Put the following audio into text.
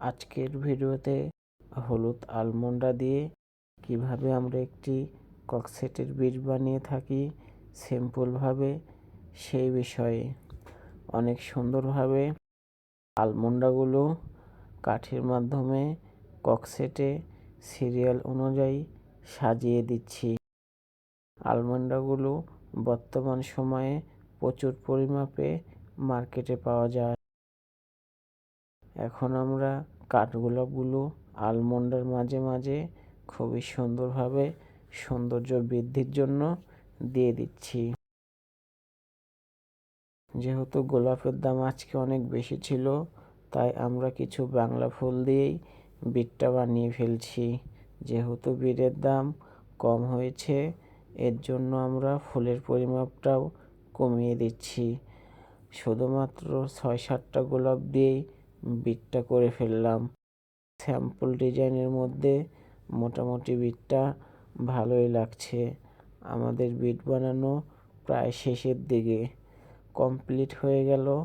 আজকের ভিডিওতে হলুদ আলমন্ডা দিয়ে কীভাবে আমরা একটি ককসেটের বীজ বানিয়ে থাকি সিম্পলভাবে সেই বিষয়ে অনেক সুন্দরভাবে আলমন্ডাগুলো কাঠের মাধ্যমে ককসেটে সিরিয়াল অনুযায়ী সাজিয়ে দিচ্ছি। আলমন্ডাগুলো বর্তমান সময়ে প্রচুর পরিমাপে মার্কেটে পাওয়া যায়। এখন আমরা কাঠগোলাপগুলো আলমন্ডার মাঝে মাঝে খুবই সুন্দরভাবে সৌন্দর্য বৃদ্ধির জন্য দিয়ে দিচ্ছি। যেহেতু গোলাপের দাম আজকে অনেক বেশি ছিল, তাই আমরা কিছু বাংলা ফুল দিয়েই বিটটা বানিয়ে ফেলছি। যেহেতু বিটের দাম কম হয়েছে, এর জন্য আমরা ফুলের পরিমাপটাও কমিয়ে দিচ্ছি। শুধুমাত্র ছয় সাতটা গোলাপ দিয়েই বিটটা করে ফেললাম। স্যাম্পল ডিজাইনের মধ্যে মোটামুটি বিটটা ভালোই লাগছে। আমাদের বিট বানানো প্রায় শেষের দিকে। কমপ্লিট হয়ে গেল।